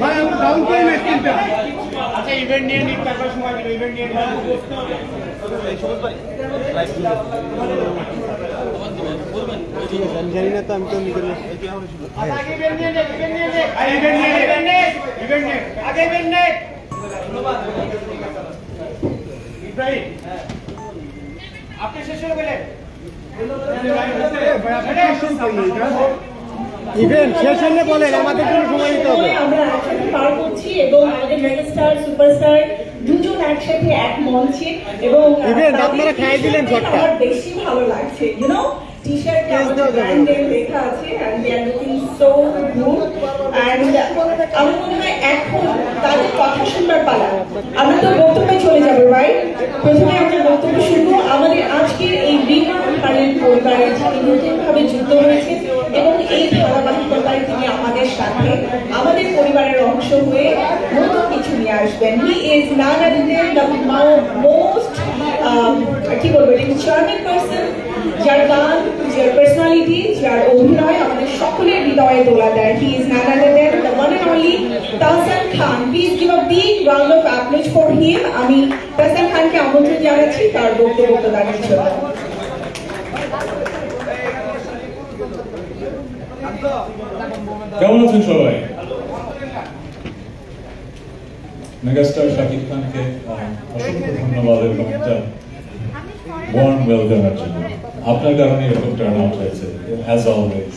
ভাই আমি ডাউন করি না স্ক্রিনটা আচ্ছা ইভেন্ট নিয়ে নিন তারপর সময় দিবে ইভেন্ট নিয়ে নিন জানি না তো আমি তো নিয়ে আপনি শেষ হয়ে গেলেন ইভেন্ট শেষ হলে বলেন আমাদের জন্য সময় দিতে হবে। আমরা একসাথে পার করছি এবং আমাদের মেগাস্টার সুপারস্টার দুজন একসাথে এক মঞ্চে এবং Event, আপনারা খাইয়ে দিলেন শটটা। আমার বেশি ভালো লাগছে। ইউ নো টি শার্টে Yes, আমাদের দাও, দাও, ব্র্যান্ড নেম লেখা আছে and they are looking so good and আমার মনে হয় এখন তাদের কথা শুনবার পালা। আমরা তো বক্তব্যে চলে যাব রাইট প্রথমে আমরা বক্তব্য শুনব আমাদের আজকের এই রিমা খানের পরিবারের যিনি নতুনভাবে যুক্ত হয়েছে। আমাদের পরিবারের অংশ হয়ে নতুন কিছু নিয়ে আসবেন। হি ইজ নান মোস্ট কি বলব চার্মিং পার্সন যার গান, যার পার্সোনালিটি যার অভিনয় আমাদের সকলের হৃদয়ে দেয়। He is none other than the one and only Tahsan Khan please give a big round of applause for him আমি তাহসান খানকে আমন্ত্রণ জানাচ্ছি, তার বক্তব্য প্রদানের জন্য। কেমন আছেন সবাই? মেগাস্টার শাকিব খানকে অসংখ্য ধন্যবাদ এবং একটা ওয়ার্ম ওয়েলকামের জন্য। আপনার কারণে এরকম টার্ন আউট হয়েছে as always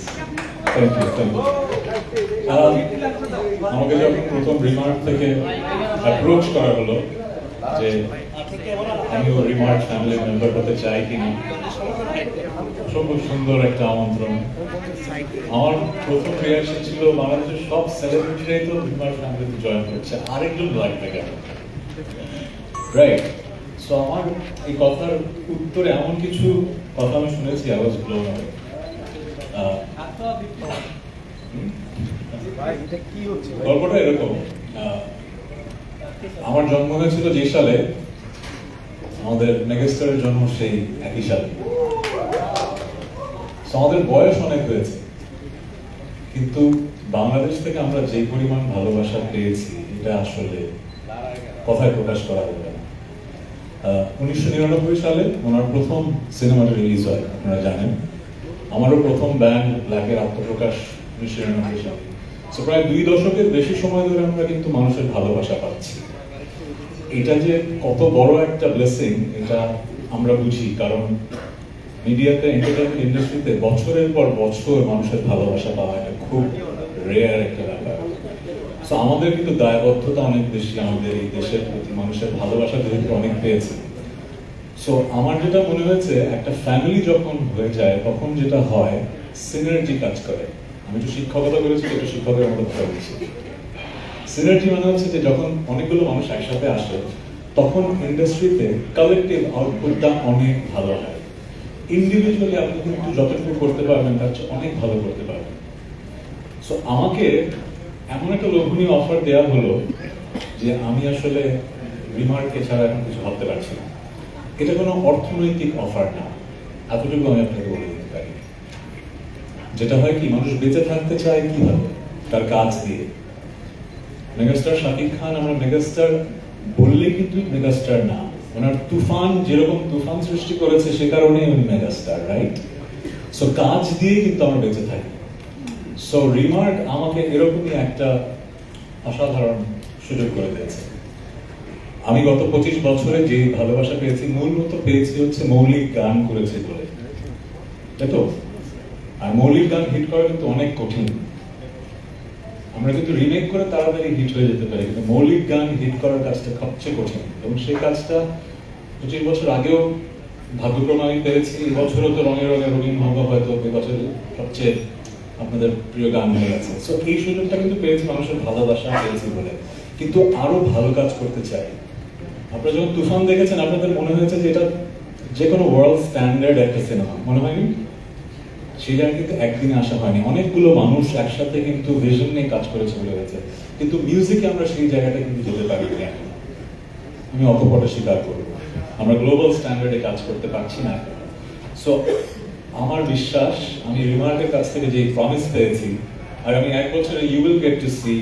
thank you thank you আমাকে যখন প্রথম রিমার্ক থেকে অ্যাপ্রোচ করা হলো যে, আমি ও রিমার্ক ফ্যামিলির মেম্বার হতে চাই কিনা খুব সুন্দর একটা আমন্ত্রণ। আমার প্রথম রিয়াকশন ছিল বাংলাদেশের সব সেলিব্রিটিরাই তো বিমার ফ্যামিলিতে জয়েন করছে। আরেকজন লাগবে কেন রাইট সো আমার এই কথার উত্তরে এমন কিছু কথা আমি শুনেছি আই ওয়াজ ব্লোন অ্যাওয়ে গল্পটা এরকম। আমার জন্ম হয়েছিল যে সালে। আমাদের মেগাস্টারের জন্ম সেই একই সালে। আমাদের বয়স অনেক হয়েছে। কিন্তু বাংলাদেশ থেকে আমরা যে পরিমাণ ভালোবাসা পেয়েছি, এটা আসলে কথায় প্রকাশ করা যাবে না। উনিশশো নিরানব্বই সালে ওনার প্রথম সিনেমাটা রিলিজ হয়, আপনারা জানেন। আমারও প্রথম ব্যান্ড ব্ল্যাকের আত্মপ্রকাশ উনিশশো নিরানব্বই সালে। প্রায় দুই দশকের বেশি সময় ধরে আমরা কিন্তু মানুষের ভালোবাসা পাচ্ছি। এটা যে কত বড় একটা ব্লেসিং এটা আমরা বুঝি, কারণ মিডিয়াতে এন্টারটেনমেন্ট ইন্ডাস্ট্রিতে বছরের পর বছর মানুষের ভালোবাসা পাওয়া এটা খুব রেয়ার একটা ব্যাপার। তো আমাদের কিন্তু দায়বদ্ধতা অনেক বেশি, আমাদের এই দেশের প্রতি মানুষের ভালোবাসা যেহেতু অনেক পেয়েছে। সো আমার যেটা মনে হয়েছে, একটা ফ্যামিলি যখন হয়ে যায়, তখন যেটা হয় সিনার্জি কাজ করে। আমি তো শিক্ষকতা করেছি, একটু শিক্ষকের মতো বলছি সিনার্জি মানে হচ্ছে যে যখন অনেকগুলো মানুষ একসাথে আসে, তখন ইন্ডাস্ট্রিতে কালেকটিভ আউটপুটটা অনেক ভালো হয়। ইন্ডিভিজুয়ালি আপনি কিন্তু যতটুকু করতে পারবেন, তার চেয়ে অনেক ভালো করতে পারবেন। সো আমাকে এমন একটা লোভনীয় অফার দেওয়া হলো যে আমি আসলে রিমার্কে ছাড়া এখন কিছু ভাবতে পারছি না। এটা কোনো অর্থনৈতিক অফার না। এতটুকু আমি আপনাকে বলে দিতে পারি। যেটা হয় কি, মানুষ বেঁচে থাকতে চায় কীভাবে? তার কাজ দিয়ে। মেগাস্টার শাকিব খান, আমরা মেগাস্টার বললে কিন্তু মেগাস্টার না। ওনার তুফান, যেরকম তুফান সৃষ্টি করেছে, সে কারণেই উনি মেগাস্টার রাইট সো কাজ দিয়ে কিন্তু আমরা বেঁচে থাকি। সো রিমার্ক আমাকে এরকমই একটা অসাধারণ সুযোগ করে দিয়েছে। আমি গত পঁচিশ বছরে যে ভালোবাসা পেয়েছি মূলত পেয়েছি হচ্ছে মৌলিক গান করেছে বলে। তাই তো? আর মৌলিক গান হিট করা কিন্তু অনেক কঠিন। আমরা কিন্তু রিমেক করে তাড়াতাড়ি হিট হয়ে যেতে পারি, কিন্তু মৌলিক গান হিট করার কাজটা সবচেয়ে কঠিন। এবং সেই কাজটা পঁচিশ বছর আগেও ভাগ্যক্রমে আমি পেরেছি বছরও তো রঙে রঙে রঙিন ভঙ্গ হয়তো, এই বছর সবচেয়ে আপনাদের প্রিয় গান হয়ে গেছে। সো এই সুযোগটা কিন্তু পেয়েছি, মানুষের ভালোবাসা পেয়েছি বলে। কিন্তু আরও ভালো কাজ করতে চাই। আপনারা যখন তুফান দেখেছেন, আপনাদের মনে হয়েছে যে এটা যে কোনো ওয়ার্ল্ড স্ট্যান্ডার্ড একটা সিনেমা মনে হয়নি? জায়গায় কিন্তু একদিনে আসা হয়নি। অনেকগুলো মানুষ একসাথে কিন্তু ভিশন নিয়ে কাজ করেছে বলে হয়েছে। কিন্তু মিউজিকে আমরা সেই জায়গাটা কিন্তু যেতে পারিনি এখন। আমি অকপটে স্বীকার করব। আমরা গ্লোবাল স্ট্যান্ডার্ডে কাজ করতে পারছি না সো আমার বিশ্বাস, আমি রিমার্কের কাছ থেকে যে প্রমিস পেয়েছি, আর আমি এক বছরে you will get to see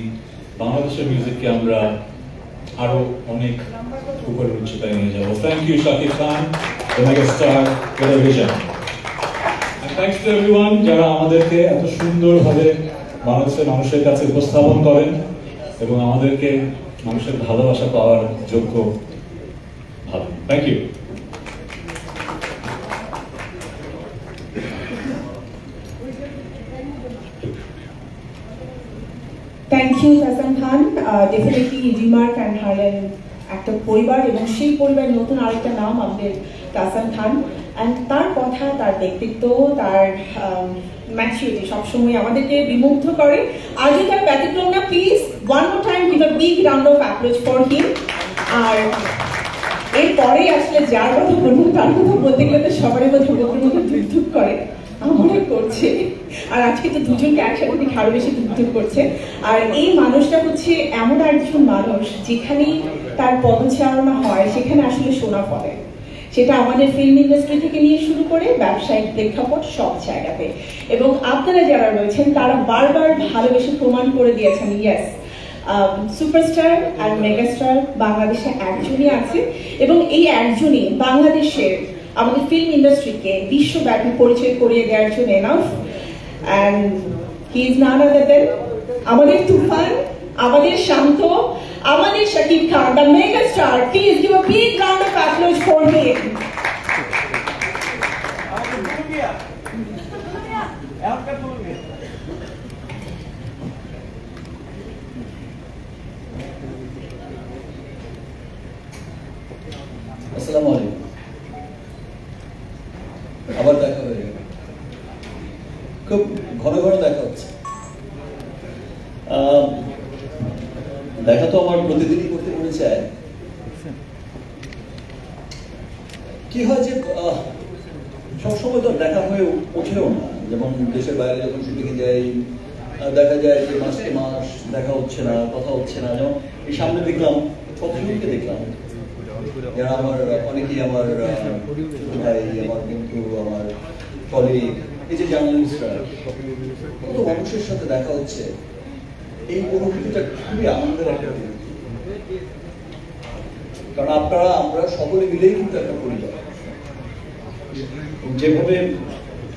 বাংলাদেশের মিউজিককে আমরা আরও অনেক উপরের উচ্চতায় নিয়ে যাব। Thank you Shakib Khan mega star television thanks to everyone যারা আমাদেরকে এত সুন্দরভাবে বাংলাদেশের মানুষের কাছে উপস্থাপন করেন এবং আমাদেরকে মানুষের ভালোবাসা পাওয়ার যোগ্য ভাবেন। Thank you thank you Hasan Khan definitely Remark and Harlan একটা পরিবার এবং সেই পরিবারের নতুন আরেকটা নাম আমাদের হাসান খান অ্যান্ড তার কথা, তার ব্যক্তিত্ব, তার ম্যাচুরিটি সবসময় আমাদেরকে বিমুগ্ধ করে। আজও তার ব্যতিক্রম না please one more time give a big round of approach for him আর এরপরে আসলে যার কথা বলব তার কথা বলতে গেলে তো সবারই মধ্যে বুকের মধ্যে ধুক ধুক করে, আমারও করছে। আর আজকে তো দুজনকে একসাথে দেখে আরও বেশি ধুক ধুক করছে। আর এই মানুষটা হচ্ছে এমন একজন মানুষ যেখানেই তার পদচারণা হয়, সেখানে আসলে শোনা পড়ে সেটা আমাদের ফিল্ম ইন্ডাস্ট্রি থেকে নিয়ে শুরু করে ব্যবসায়িক প্রেক্ষাপট সব জায়গাতে। এবং আপনারা যারা রয়েছেন, তারা বারবার ভালোবেসে প্রমাণ করে দিয়েছেন ইয়েস সুপারস্টার আর মেগাস্টার বাংলাদেশে একজনই আছে। এবং এই একজনই বাংলাদেশের আমাদের ফিল্ম ইন্ডাস্ট্রিকে বিশ্বব্যাপী পরিচয় করিয়ে দেওয়ার জন্য enough and he is none then আমাদের তুফান, আমাদের শান্ত Aman is Khan, the mega star. Please give a big round of applause for him. কি হয় যে সবসময় তো দেখা হয়ে ওঠেও না। যেমন দেশের বাইরে যখন শুটিংয়ে যাই দেখা যায় যে মাসকে মাস দেখা হচ্ছে না, কথা হচ্ছে না। যেমন এই সামনে দেখলাম, কতজনকে দেখলাম? যারা আমার, অনেকেই আমার ভাই, আমার বন্ধু, আমার কলিগ এই যে জার্নালিস্টরা কত মানুষের সাথে দেখা হচ্ছে। এই অনুভূতিটা খুবই আনন্দের একটা কারণ আপনারা আমরা সকলে মিলেই কিন্তু একটা পরিবার যেভাবে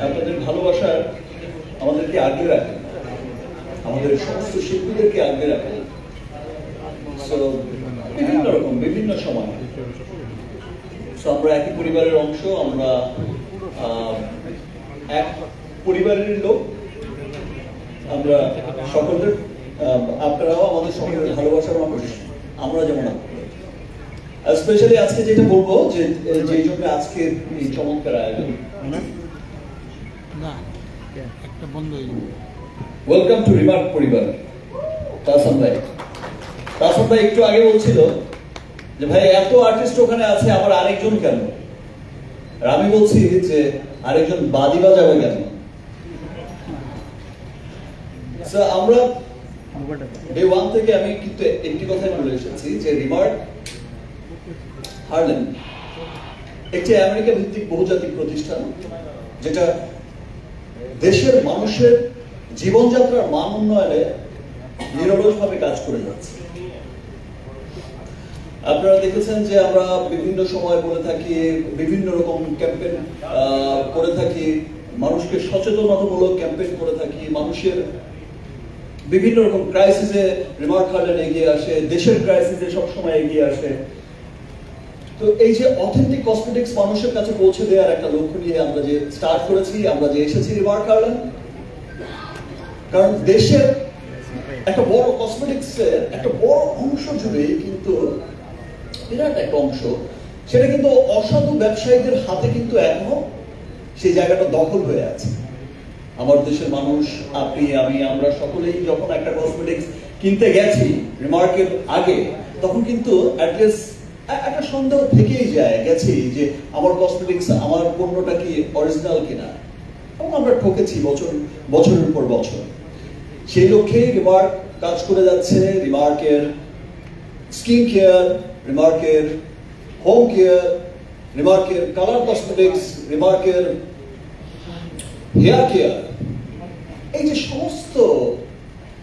আপনাদের ভালোবাসা আমাদেরকে আগলে রাখে আমাদের সমস্ত শিল্পীদেরকে আগলে রাখে। বিভিন্ন রকম বিভিন্ন সময়। So, আমরা একই পরিবারের অংশ আমরা এক পরিবারের লোক। আমরা সকলের আপনারাও আমাদের সকলের ভালোবাসার মানুষ আমরা যেমন স্পেশালি আজকে যেটা বলব যে যে জন্য আজকে এই চমৎকার আয়োজন। ওয়েলকাম টু রিমার্ক পরিবার তাসাম ভাই। তাসাম ভাই একটু আগে বলছিল যে ভাই এত আর্টিস্ট ওখানে আছে আবার আরেকজন কেন? আর আমি বলছি যে আরেকজন বাদি বাজাবে কেন? আমরা ডে ওয়ান থেকে আমি কিন্তু একটি কথাই বলে এসেছি যে রিমার্ক হার্লেন। একটি আমেরিকা ভিত্তিক বহুজাতিক প্রতিষ্ঠান, যেটা দেশের মানুষের জীবনযাত্রার মান উন্নয়নে নিরলসভাবে কাজ করে যাচ্ছে। আপনারা দেখেছেন যে আমরা বিভিন্ন সময় বলে থাকি, বিভিন্ন রকম ক্যাম্পেইন করে থাকি, মানুষকে সচেতনতামূলক ক্যাম্পেন করে থাকি, মানুষের বিভিন্ন রকম ক্রাইসিসে রিমার্ক হার্লেন এগিয়ে আসে, দেশের ক্রাইসিসে সবসময় এগিয়ে আসে। তো এই যে অথেন্টিক কসমেটিক্স মানুষের কাছে পৌঁছে দেওয়ার একটা লক্ষ্য নিয়ে আমরা যে স্টার্ট করেছি, আমরা যে এসেছি রিমার্ক হার্লেন কারণ দেশের একটা বড় কসমেটিক্স একটা বড় অংশ জুড়ে কিন্তু বিরাট একটা অংশ। সেটা কিন্তু অসাধু ব্যবসায়ীদের হাতে কিন্তু এখনও সেই জায়গাটা দখল হয়ে আছে। আমার দেশের মানুষ, আপনি, আমি, আমরা সকলেই যখন একটা কসমেটিক্স কিনতে গেছি রিমার্কের আগে, তখন কিন্তু অ্যাড্রেস একটা সন্দেহ থেকেই যায় গেছি যে আমার কসমেটিক্স আমার পণ্যটা কি অরিজিনাল কিনা? এবং আমরা ঠকেছি বছর, বছরের পর বছর। সেই লক্ষ্যে রিমার্ক কাজ করে যাচ্ছে রিমার্কের স্কিন কেয়ার রিমার্কের হোম কেয়ার রিমার্কের কালার কসমেটিক্স রিমার্কের হেয়ার কেয়ার এই যে সমস্ত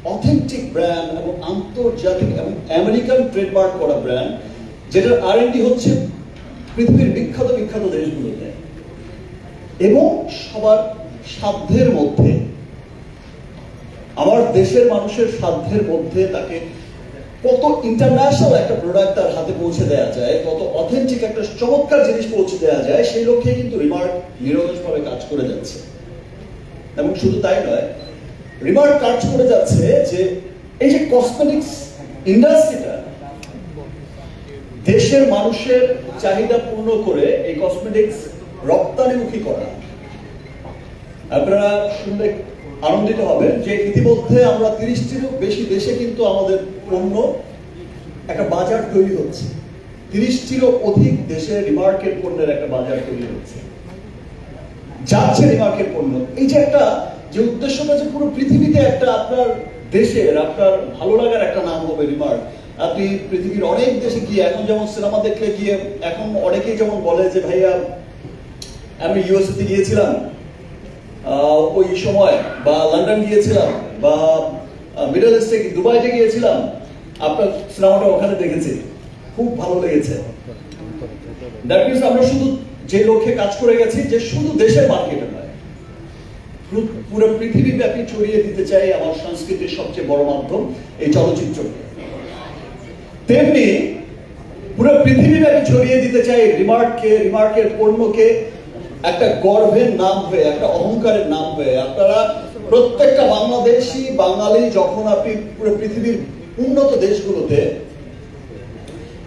অথেন্টিক ব্র্যান্ড এবং আন্তর্জাতিক এবং আমেরিকান ট্রেডমার্ক করা ব্র্যান্ড যেটার আর হচ্ছে পৃথিবীর বিখ্যাত বিখ্যাত দেশগুলোতে এবং সবার সাধ্যের মধ্যে, আমার দেশের মানুষের সাধ্যের মধ্যে তাকে কত ইন্টারন্যাশনাল একটা প্রোডাক্ট তার হাতে পৌঁছে দেওয়া যায়, কত অথেন্টিক একটা চমৎকার জিনিস পৌঁছে দেওয়া যায়, সেই লক্ষ্যে কিন্তু রিমার্ক নিরলসভাবে কাজ করে যাচ্ছে। এবং শুধু তাই নয় রিমার্ক কাজ করে যাচ্ছে যে এই যে কসমেটিক্স ইন্ডাস্ট্রিটা দেশের মানুষের চাহিদা পূর্ণ করে এই কসমেটিক্স রপ্তানিমুখী করা। আপনারা শুনলে আনন্দিত হবেন যে ইতিমধ্যে আমরা তিরিশটিরও বেশি দেশে কিন্তু আমাদের পণ্য একটা বাজার তৈরি হচ্ছে। তিরিশটিরও অধিক দেশে রিমার্কেট পণ্যের একটা বাজার তৈরি হচ্ছে। যাচ্ছে রিমার্কেট পণ্য। এই যে একটা, যে উদ্দেশ্যটা যে পুরো পৃথিবীতে একটা আপনার দেশের, আপনার ভালো লাগার একটা নাম হবে রিমার্ক আপনি পৃথিবীর অনেক দেশে গিয়ে, এখন যেমন সিনেমা দেখলে গিয়ে, এখন অনেকেই যেমন বলে যে, ভাইয়া, আমি ইউএসএতে গিয়েছিলাম ওই সময়, বা লন্ডন গিয়েছিলাম, বা মিডল ইস্টে দুবাইতে গিয়েছিলাম, আপনার সিনেমাটা ওখানে দেখেছি। খুব ভালো লেগেছে। দ্যাট মিনস আমরা শুধু যে লক্ষ্যে কাজ করে গেছি, যে শুধু দেশের মার্কেটে নয়। পুরো- পুরো পৃথিবী ছড়িয়ে দিতে চাই আমার সংস্কৃতির সবচেয়ে বড় মাধ্যম এই চলচ্চিত্রকে। তেমনি পুরো পৃথিবী ব্যাপী ছড়িয়ে দিতে চাই রিমার্ককে, রিমার্কের পণ্যকে। একটা গর্বের নাম হয়ে, একটা অহংকারের নাম হয়ে। আপনারা প্রত্যেকটা বাংলাদেশি, বাঙালি, যখন আপনি পুরো পৃথিবীর উন্নত দেশগুলোতে,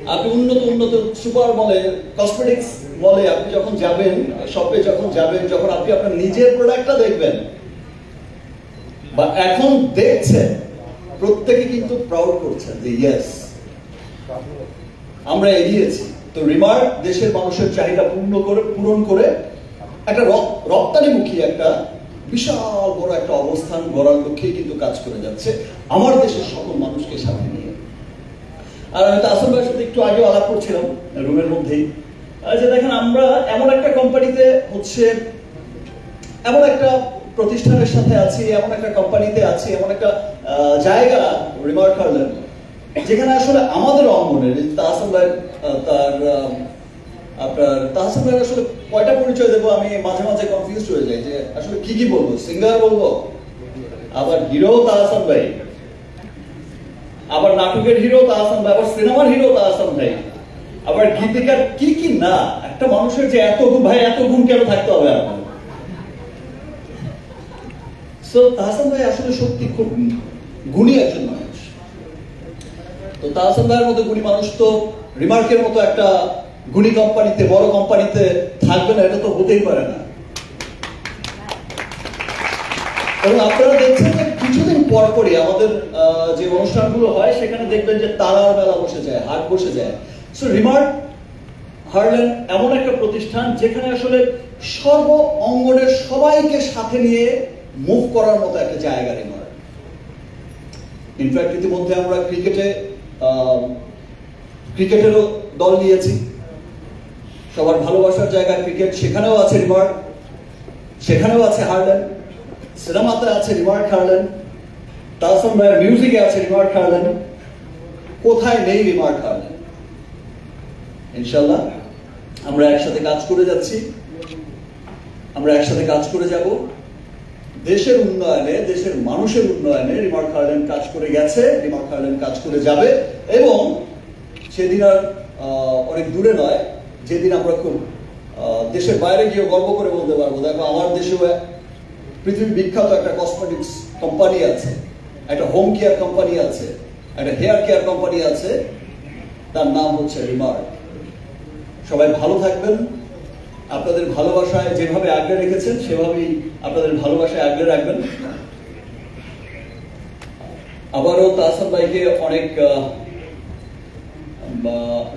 আপনি উন্নত উন্নত সুপার মলে কসমেটিক্স মলে আপনি যখন যাবেন, শপে যখন যাবেন, যখন আপনি আপনার নিজের প্রোডাক্টটা দেখবেন, বা এখন দেখছেন, প্রত্যেকে কিন্তু প্রাউড করছেন যে ইয়েস আমরা এগিয়েছি। তো রিমার্ক দেশের মানুষের চাহিদা পূর্ণ করে, পূরণ করে একটা রপ্তানিমুখী একটা বিশাল বড় একটা অবস্থান গড়ার লক্ষ্যেই কিন্তু কাজ করে যাচ্ছে আমার দেশের সকল মানুষকে সাথে নিয়ে। আর আমি তাসর ভাইয়ের সাথে একটু আগে আলাপ করছিলাম রুমের মধ্যেই। যে দেখেন, আমরা এমন একটা কোম্পানিতে হচ্ছে, এমন একটা প্রতিষ্ঠানের সাথে আছি, এমন একটা কোম্পানিতে আছি, এমন একটা জায়গা রিমার্ক হারলেন যেখানে আসলে আমাদের অঙ্গনে তাহসান ভাই তার আপনার আসলে কয়টা পরিচয় দেবো? আমি মাঝে মাঝে কনফিউজ হয়ে যাই যে আসলে কি কি বলব? সিঙ্গার বলব, আবার হিরো তাহসান ভাই, আবার নাটকের হিরো তাহসান ভাই, আবার সিনেমার হিরো তাহসান ভাই, আবার গীতিকার কি কি না, একটা মানুষের যে এত গুণ, ভাই, এত গুণ কেন থাকতে হবে আপনার সো তাহসান ভাই আসলে সত্যি খুব গুণী একজন মানুষ। তো তাহসান ভাইয়ের মতো গুণী মানুষ তো রিমার্কের মতো একটা গুণী কোম্পানিতে, বড় কোম্পানিতে থাকবে না, এটা তো হতেই পারে না। এবং আপনারা দেখছেন যে কিছুদিন পর পরই আমাদের যে অনুষ্ঠানগুলো হয়, সেখানে দেখবেন যে তারার মেলা বসে যায়, হাট বসে যায়। সো রিমার্ক হারলেন এমন একটা প্রতিষ্ঠান যেখানে আসলে সর্ব অঙ্গনের সবাইকে সাথে নিয়ে মুভ করার মতো একটা জায়গা রিমার্ক। ইনফ্যাক্ট ইতিমধ্যে আমরা ক্রিকেটে ক্রিকেটেরও দল নিয়েছি। সবার ভালোবাসার জায়গা ক্রিকেট। সেখানেও আছে রিমার্ক। সেখানেও আছে হারলেন। সিনেমাতে আছে রিমার্ক হারলেন। তাহসান ভাইয়ের মিউজিকে আছে রিমার্ক হারলেন। কোথায় নেই রিমার্ক হারলেন? ইনশাল্লাহ আমরা একসাথে কাজ করে যাচ্ছি। আমরা একসাথে কাজ করে যাব। দেশের উন্নয়নে, দেশের মানুষের উন্নয়নে রিমার্ক হারলেন কাজ করে গেছে, রিমার্ক হারলেন কাজ করে যাবে, এবং সেদিন আর অনেক দূরে নয়, যেদিন আমরা খুব দেশের বাইরে গিয়ে গর্ব করে বলতে পারব। দেখো, আমার দেশেও পৃথিবীর বিখ্যাত একটা কসমেটিক্স কোম্পানি আছে, একটা হোম কেয়ার কোম্পানি আছে, একটা হেয়ার কেয়ার কোম্পানি আছে, তার নাম হচ্ছে রিমার্ক। সবাই ভালো থাকবেন। আপনাদের ভালোবাসায় যেভাবে আগলে রেখেছেন, সেভাবেই আপনাদের ভালোবাসায় আগলে রাখবেন। আবারও তাহসান ভাইকে অনেক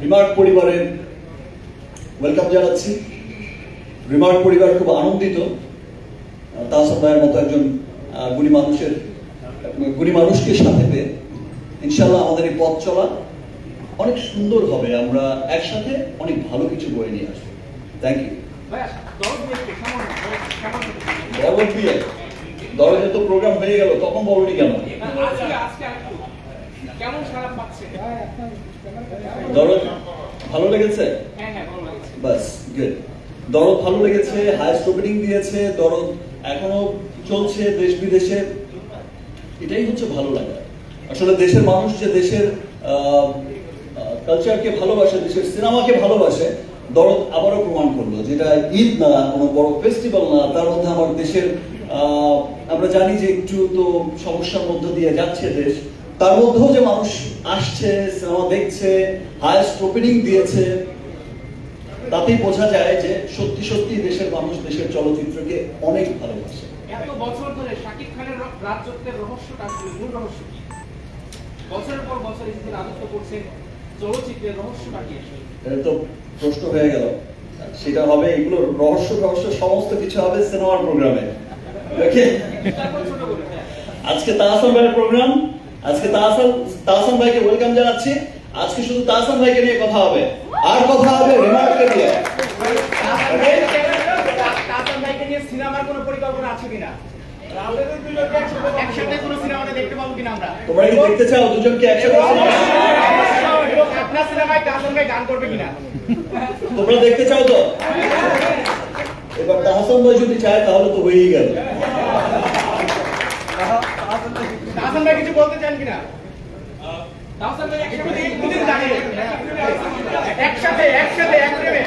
রিমার্ক পরিবারের ওয়েলকাম জানাচ্ছি। রিমার্ক পরিবার খুব আনন্দিত। তাহসান ভাইয়ের মতো একজন গুণী মানুষের, গুণী মানুষকে সাথে পেয়ে ইনশাল্লাহ আমাদের এই পথ চলা অনেক সুন্দর হবে। আমরা একসাথে অনেক ভালো কিছু বয়ে নিয়ে আসব। থ্যাংক ইউ দিয়ে দরজে তো প্রোগ্রাম হয়ে গেল, তখন বলনি কেন? ভালো লেগেছে? বাস গুড দরদ ভালো লেগেছে হাইস্ট ওপেনিং দিয়েছে দরদ এখনও চলছে দেশ বিদেশে। এটাই হচ্ছে ভালো লাগা। আসলে দেশের মানুষ যে দেশের কালচারকে ভালোবাসে, দেশের সিনেমাকে ভালোবাসে দরদ আবারও প্রমাণ করল যেটা ঈদ না, কোনো বড় ফেস্টিভ্যাল না, তার মধ্যে আমার দেশের আমরা জানি যে একটু তো সমস্যার মধ্য দিয়ে যাচ্ছে দেশ। তার মধ্যেও যে মানুষ আসছে, সিনেমা দেখছে হায়েস্ট ওপেনিং দিয়েছে, তাতেই বোঝা যায় যে সত্যি সত্যি দেশের মানুষ দেশের চলচ্চিত্রকে অনেক ভালোবাসে। বছর ধরে শাকিব খানের রাজত্বের রহস্যটা মূল রহস্য কি? বছরের পর বছর রাজত্ব করছেন চলচ্চিত্রের রহস্যটা কি এটা তো প্রশ্ন হয়ে গেল। সেটা হবে এগুলো রহস্য রহস্য সমস্ত কিছু হবে সিনেমার প্রোগ্রামে। ওকে? তারপর ছোট করে হ্যাঁ। আজকে তাহসান ভাইয়ের প্রোগ্রাম। আজকে তাহসান তাহসান ভাইকে ওয়েলকাম জানাচ্ছি। আজকে শুধু তাহসান ভাইকে নিয়ে কথা হবে। আর কথা হবে রেমার্ককে নিয়ে তাতান ভাইকে নিয়ে সিনেমার কোনো পরিকল্পনা আছে কিনা? একসাথে কোনো সিনেমাতে দেখতে পাবো কিনা আমরা? তোমরা কি দেখতে চাও? দুজনকে একসাথে আপনার সিনেমায় তাতান ভাই গান করবে কিনা? তোমরা দেখতে চাও তো? এবার তাহসান ভাই যদি চায় তাহলে তো হয়েই গেল। তাতান ভাই কিছু বলতে চান কিনা? তাহসান ভাই একসাথে দুদিন দাঁড়িয়ে একসাথে একসাথে একসাথে।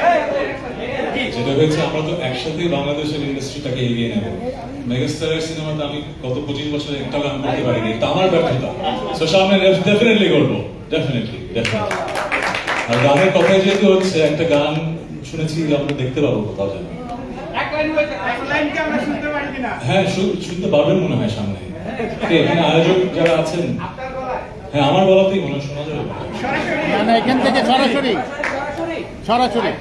যেটা হয়েছে আমরা তো একসাথেই বাংলাদেশের ইন্ডাস্ট্রিটাকে এগিয়ে নেব। মেগাস্টারের সিনেমাতে আমি গত পঁচিশ বছরে একটা গান করতে পারিনি এটা আমার ব্যর্থতা। তো সামনে ডেফিনেটলি করব ডেফিনেটলি আর গানের কথাই যেহেতু হচ্ছে একটা গান শুনেছি আমরা দেখতে পাবো কোথাও যেন। এক লাইন হয়েছে এক লাইন কি আমরা শুনতে হ্যাঁ শুনতে পারবেন মনে হয় সামনে। কে, এখানে আয়োজক যারা আছেন? হ্যাঁ আমার গলাতেই মনে শোনা যাবে। না না এখান থেকে সরাসরি। সরাসরি।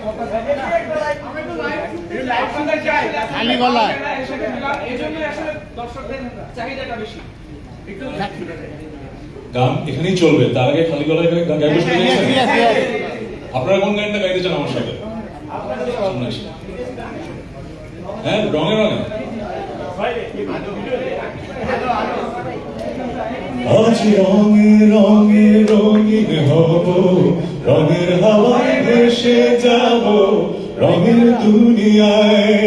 খালি গলায়। এই আসলে দর্শকদের চাহিদাটা বেশি। একটু গান এখানেই চলবে তার আগে খালি গলায় গান গাইতে শুনে Yes, yes, yes. আপনারা কোন গানটা গাইতে চান আমার সাথে? হ্যাঁ রঙে রঙে। আজ রঙে রঙে রঙিন হব রঙের হাওয়ায় ভেসে যাব রঙের দুনিয়ায়।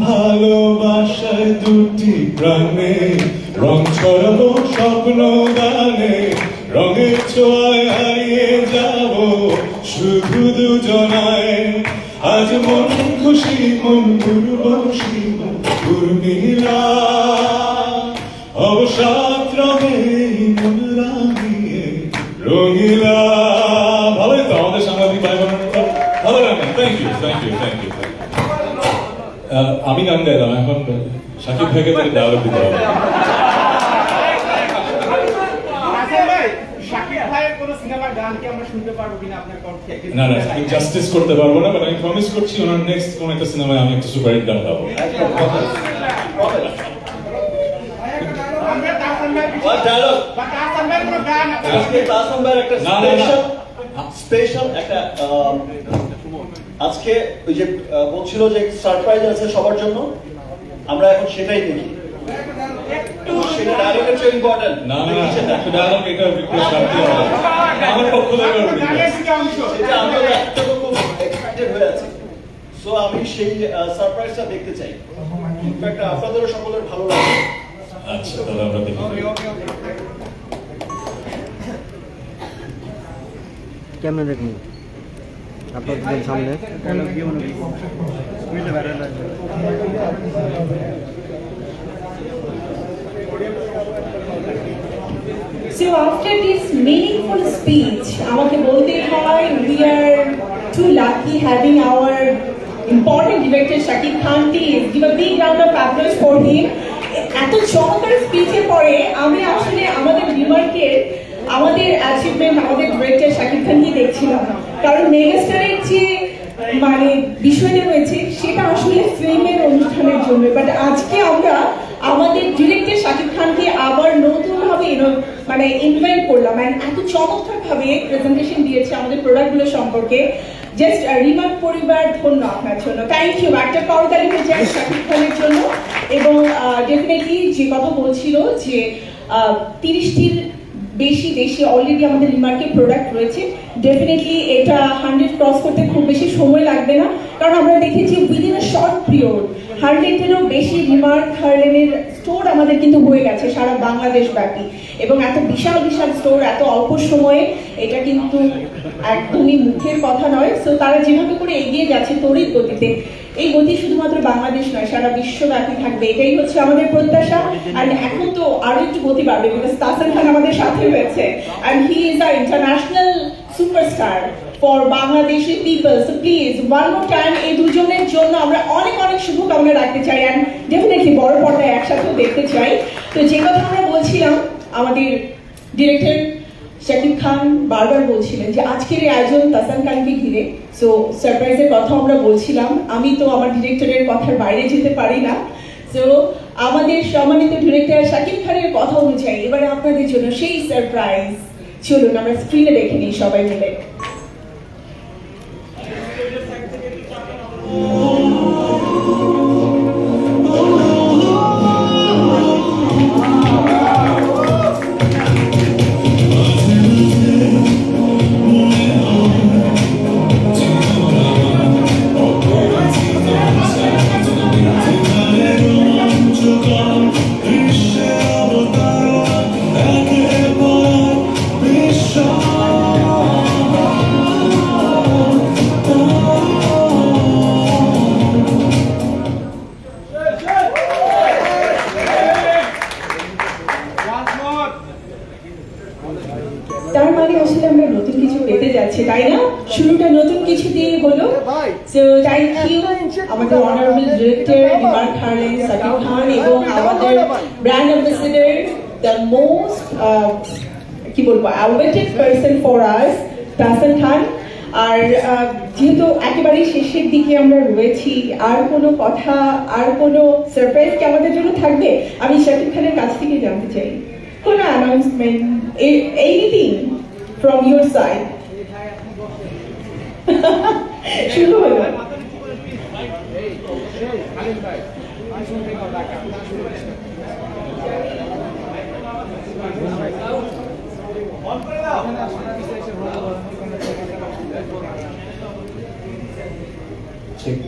ভালোবাসায় দুটি প্রাণে রং ছড়াবো স্বপ্ন গানে, রঙের ছোঁয়ায় হারিয়ে যাব শুধু দুজনায়। আজ মন খুশি, মন পূর্বশী উর্মিলা অবসাদ রঙে মন রাঙিয়ে রঙিলা। ভালোই তো আমাদের সাংবাদিক ভাই বোনেরা। ভালো লাগে thank you thank you thank you আমি গান গাইলাম, এখন সাকিব ভাইকে তাকে ডায়লগ দিতে হবে আচ্ছা ভাই শাকিব ভাইয়ের কোনো সিনেমার গান কি আমরা শুনতে পারব কিনা আপনার কণ্ঠে? না না আমি জাস্টিস করতে পারব না বাট আমি প্রমিস করছি ওনার নেক্সট কোন একটা সিনেমায় আমি একটা সুপার হিট গান গাবো স্পেশাল একটা আজকে ওই যে বলছিল যে সারপ্রাইজ আছে সবার জন্য আমরা এখন সেটাই দেখি ইম্পর্টেন্ট না না একটা ডায়লগ এটা রিকোয়েস্ট হবে। আমার পক্ষ থেকে খুব এক্সাইটেড হয়ে আছি। সো আমি সেই সারপ্রাইজটা দেখতে চাই। ইনফ্যাক্ট আপনাদেরও সকলের ভালো লাগবে। আচ্ছা তাহলে আমরা দেখি। কেমনে দেখুন আপনার দুজন সামনে? So after this meaningful speech, আমাকে বলতে হয় we are too lucky having our important director Shakib Khan please give a big round of applause for him. এত চমৎকার স্পিচের পরে আমি আসলে আমাদের রিমার্কের আমাদের অ্যাচিভমেন্ট আমাদের ডিরেক্টর শাকিব খানকে দেখছিলাম কারণ মেগাস্টারের যে মানে বিষয়টা রয়েছে সেটা আসলে ফিল্মের অনুষ্ঠানের জন্য বাট আজকে আমরা আমাদের ডিরেক্টর শাকিব খানকে আবার নতুন ভাবে মানে ইনভাইট করলাম and এত চমৎকার ভাবে প্রেজেন্টেশন দিয়েছে আমাদের প্রোডাক্টগুলো সম্পর্কে। জাস্ট রিমার্ক পরিবার, ধন্য আপনার জন্য। থ্যাংক ইউ একটা করতালি হয়ে যায় শাকিব জন্য। এবং ডেফিনেটলি যে কথা বলছিল যে তিরিশটির বেশি দেশে অলরেডি আমাদের রিমার্কের প্রোডাক্ট রয়েছে। ডেফিনেটলি এটা হান্ড্রেড ক্রস করতে খুব বেশি সময় লাগবে না। কারণ আমরা দেখেছি উইদিন আ শর্ট পিরিয়ড হান্ড্রেডেরও বেশি রিমার্ক হার্লেনের স্টোর আমাদের কিন্তু হয়ে গেছে, সারা বাংলাদেশ ব্যাপী। এবং এত বিশাল বিশাল স্টোর এত অল্প সময়ে এটা কিন্তু একদমই মুখের কথা নয়। সো তারা যেভাবে করে এগিয়ে যাচ্ছে তড়িৎ গতিতে, এই গতি শুধুমাত্র বাংলাদেশ নয়, সারা বিশ্বব্যাপী থাকবে। এটাই হচ্ছে আমাদের প্রত্যাশা। আর এখন তো আরও একটু গতি বাড়বে বিকজ তাসান খান আমাদের সাথে রয়েছে। And he is a international superstar for Bangladeshi people so please one more time এই দুজনের জন্য আমরা অনেক অনেক শুভকামনা রাখতে চাই অ্যান্ড ডেফিনেটলি বড় পর্দায় একসাথেও দেখতে চাই। তো যে কথা আমরা বলছিলাম, আমাদের ডিরেক্টর শাকিব খান বারবার বলছিলেন যে আজকের এই আয়োজন তাসান খানকে ঘিরে। সো সারপ্রাইজের কথা আমরা বলছিলাম। আমি তো আমার ডিরেক্টরের কথার বাইরে যেতে পারি না। সো আমাদের সম্মানিত ডিরেক্টর শাকিব খানের কথা অনুযায়ী, এবারে আপনাদের জন্য সেই সারপ্রাইজ চলুন আমরা স্ক্রিনে দেখে নিই সবাই মিলে। Awaited person for us Tahsan Khan আর যেহেতু একেবারে শেষের দিকে আমরা রয়েছি, আর কোনো কথা, আর কোনো সারপ্রাইজ কি আমাদের জন্য থাকবে? আমি শাকিব খানের কাছ থেকে জানতে চাই। কোনো announcement anything from your side শুরু হলো। ঠিক।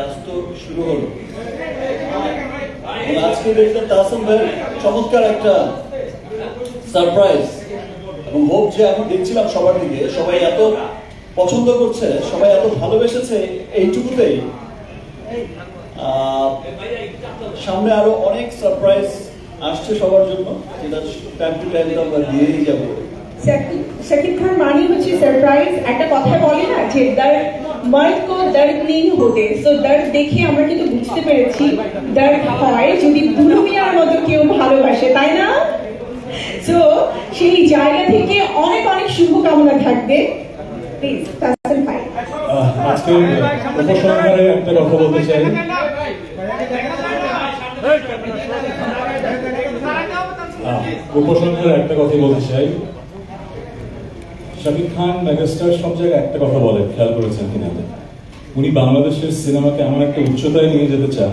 আজ তো শুরু হলো। আজকে দেখলাম তাহসান ভাই চমৎকার একটা সারপ্রাইজ এবং হোপ যে আমি দেখছিলাম সবার দিকে সবাই এত পছন্দ করছে সবাই এত ভালোবেসেছে এইটুকুতেই। আহ, সামনে আরও অনেক সারপ্রাইজ আসছে সবার জন্য। যেটা টাইম টু টাইম আমরা দিয়েই যাব। শাকিব খান মানে হচ্ছে সারপ্রাইজ একটা কথা বলে না যে দর্দ মর্দ কো দর্দ নেই হতে। সো দর্দ দেখে আমরা কিন্তু বুঝতে পেরেছি দর্দ হয় যদি দুলুমিয়ার মতো কেউ ভালোবাসে তাই না? সো সেই জায়গা থেকে অনেক অনেক শুভকামনা থাকবে। প্লিজ আজকে উপসংহারে একটা কথা বলতে চাই। উপসংহারে একটা কথা বলতে চাই। শাকিব খান মেগাস্টার সব জায়গায় একটা কথা বলে, খেয়াল করেছেন কিনা? উনি বাংলাদেশের সিনেমাকে এমন একটা উচ্চতায় নিয়ে যেতে চান,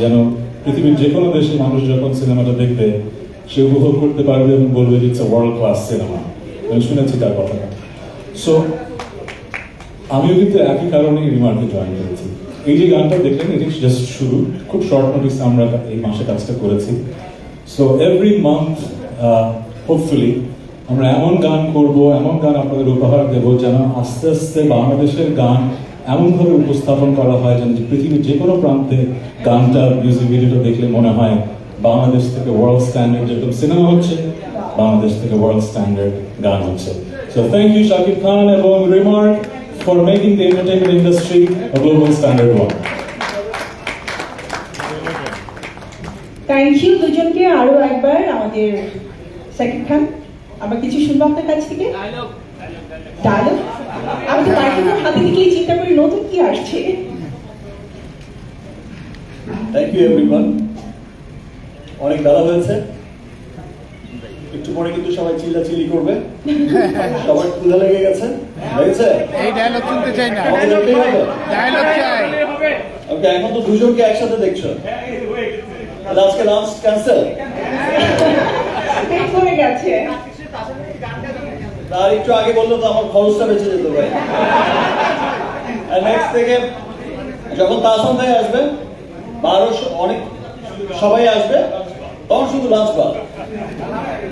যেন পৃথিবীর যে কোনো দেশের মানুষ যখন সিনেমাটা দেখবে, সে উপভোগ করতে পারবে এবং বলবে যে ইটস ওয়ার্ল্ড ক্লাস সিনেমা আমি শুনেছি তার কথাটা। সো আমিও কিন্তু একই কারণে রিমার্কে জয়েন করেছি এই যে গানটা দেখলেন এটি জাস্ট শুরু, খুব শর্ট নোটিস আমরা এই মাসে কাজটা করেছি। সো এভরি মান্থ হোপফুলি আমরা এমন গান করব, এমন গান আপনাদের উপহার দেব যেন আস্তে আস্তে বাংলাদেশের গান এমনভাবে উপস্থাপন করা হয় যেন পৃথিবীর যে কোনো প্রান্তে গানটা মিউজিক ভিডিওটা দেখলে মনে হয় বাংলাদেশ থেকে ওয়ার্ল্ড স্ট্যান্ডার্ড যেরকম সিনেমা হচ্ছে, বাংলাদেশ থেকে ওয়ার্ল্ড স্ট্যান্ডার্ড গান হচ্ছে। So thank you Shakib Khan এবং Remark for making the entertainment industry a global standard one. Thank you দুজনকে আরও একবার আমাদের শাকিব খান আমরা কিছু শুনব আপনার কাছ থেকে? ডায়লগ আমি তো মাইক্রোফোন হাতে দিকেই চিন্তা করি নতুন কি আসছে? থ্যাংক ইউ এভরিওয়ান অনেক বেলা হয়েছে। একটু পরে কিন্তু সবাই চিল্লাচিল্লি করবে। সবার ক্ষুধা লেগে গেছে। লেগেছে এই ডায়লগ শুনতে চাই না। ডায়লগ চাই। ওকে এখন তো দুজনকে একসাথে দেখছ। আজকে লাঞ্চ ক্যান্সেল গেছে। তার একটু আগে বলল তো আমার খরচটা বেঁচে যেত ভাই। আর নেক্সট থেকে যখন তাসান ভাই আসবে বা আরও স- অনেক সবাই আসবে তখন শুধু লাঞ্চ বার।